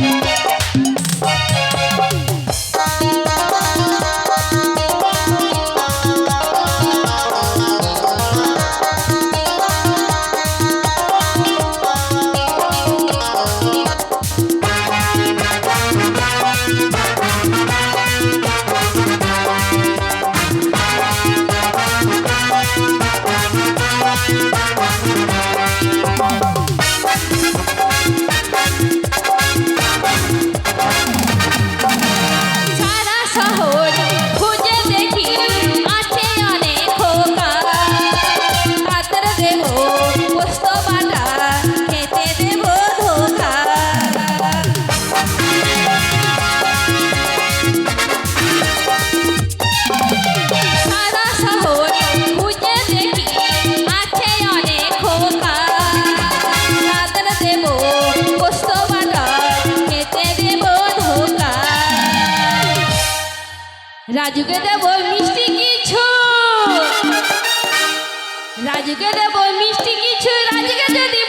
Bye. Oh. রাজুকে দেব মিষ্টি কিছু। রাজুকে দেব মিষ্টি কিছু রাজুকে যদি